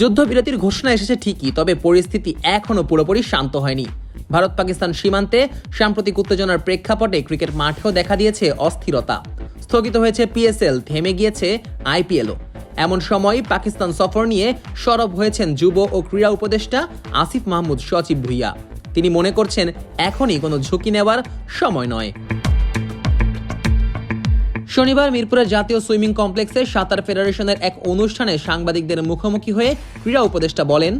যুদ্ধবিরতির ঘোষণা এসেছে ঠিকই, তবে পরিস্থিতি এখনও পুরোপুরি শান্ত হয়নি। ভারত পাকিস্তান সীমান্তে সাম্প্রতিক উত্তেজনার প্রেক্ষাপটে ক্রিকেট মাঠেও দেখা দিয়েছে অস্থিরতা। স্থগিত হয়েছে পিএসএল থেমে গিয়েছে আইপিএলও এমন সময় পাকিস্তান সফর নিয়ে সরব হয়েছেন যুব ও ক্রীড়া উপদেষ্টা আসিফ মাহমুদ সচিব ভুইয়া। তিনি মনে করছেন এখনই কোনো ঝুঁকি নেওয়ার সময় নয়। শনিবার মিরপুরের জাতীয় সুইমিং কমপ্লেক্সে সাঁতার ফেডারেশনের এক অনুষ্ঠানে সাংবাদিকদের মুখোমুখি হয়ে ক্রীড়া উপদেষ্টা বলেন,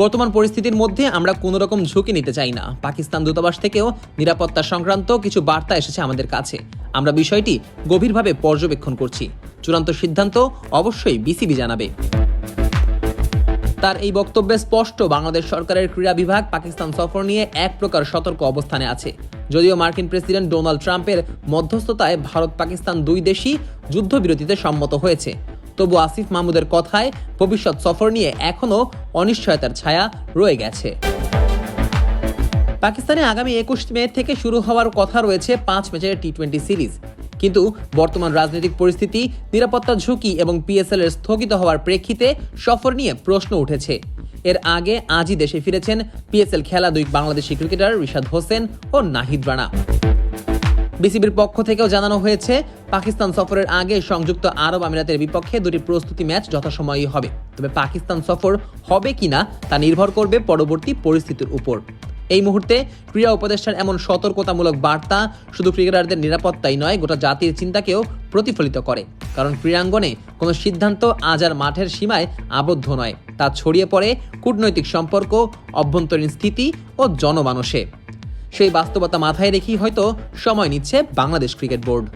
বর্তমান পরিস্থিতির মধ্যে আমরা কোনো রকম ঝুঁকি নিতে চাই না। পাকিস্তান দূতাবাস থেকেও নিরাপত্তা সংক্রান্ত কিছু বার্তা এসেছে আমাদের কাছে। আমরা বিষয়টি গভীরভাবে পর্যবেক্ষণ করছি। চূড়ান্ত সিদ্ধান্ত অবশ্যই বিসিবি জানাবে। তার এই বক্তব্যে স্পষ্ট, বাংলাদেশ সরকারের ক্রীড়া বিভাগ পাকিস্তান সফর নিয়ে এক প্রকার সতর্ক অবস্থানে আছে। যদিও মার্কিন প্রেসিডেন্ট ডোনাল্ড ট্রাম্পের মধ্যস্থতায় ভারত পাকিস্তান দুই দেশই যুদ্ধবিরতিতে সম্মত হয়েছে। তবু আসিফ মাহমুদের কথায় ভবিষ্যৎ সফর নিয়ে এখনও অনিশ্চয়তার ছায়া রয়ে গেছে। পাকিস্তানে আগামী একুশ মে থেকে শুরু হওয়ার কথা রয়েছে পাঁচ ম্যাচের টি টোয়েন্টি সিরিজ। কিন্তু বর্তমান রাজনৈতিক পরিস্থিতি নিরাপত্তা ঝুঁকি এবং পিএসএল এর স্থগিত হওয়ার প্রেক্ষিতে সফর নিয়ে প্রশ্ন উঠেছে। এর আগে আজই দেশে ফিরেছেন পিএসএল খেলা দুই বাংলাদেশি ক্রিকেটার রিশাদ হোসেন ও নাহিদ রানা। বিসিবির পক্ষ থেকেও জানানো হয়েছে, পাকিস্তান সফরের আগে সংযুক্ত আরব আমিরাতের বিপক্ষে দুটি প্রস্তুতি ম্যাচ যথাসময়ই হবে। তবে পাকিস্তান সফর হবে কিনা তা নির্ভর করবে পরবর্তী পরিস্থিতির উপর। এই মুহূর্তে ক্রীড়া উপদেষ্টার এমন সতর্কতামূলক বার্তা শুধু ক্রিকেটারদের নিরাপত্তাই নয়, গোটা জাতির চিন্তাকেও প্রতিফলিত করে। কারণ ক্রীড়াঙ্গনে কোনো সিদ্ধান্ত আজ আর মাঠের সীমায় আবদ্ধ নয়। তা ছড়িয়ে পড়ে কূটনৈতিক সম্পর্ক, অভ্যন্তরীণ স্থিতি ও জনমানসে। সেই বাস্তবতা মাথায় রেখেই হয়তো সময় নিচ্ছে বাংলাদেশ ক্রিকেট বোর্ড।